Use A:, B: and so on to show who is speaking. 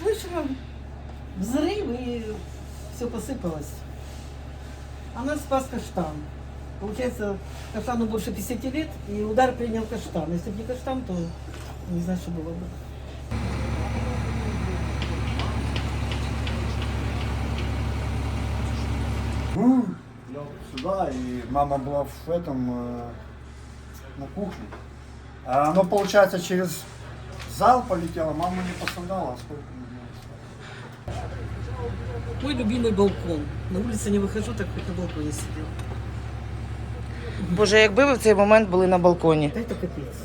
A: вечером взрыв и все посыпалось. А нас спас каштан. Получается, каштану больше 50 лет, и удар принял каштан. Если бы не каштан, то не знаю, что было бы.
B: Сюда, и мама была в этом, э, на кухне. А оно, получается, через зал полетело, мама не пострадала, а сколько мы делали?
A: Мой любимый балкон. На улице не выхожу, так хоть на балконе сидел.
C: Боже, якби ви в цей момент були на балконі.
A: Да это капец.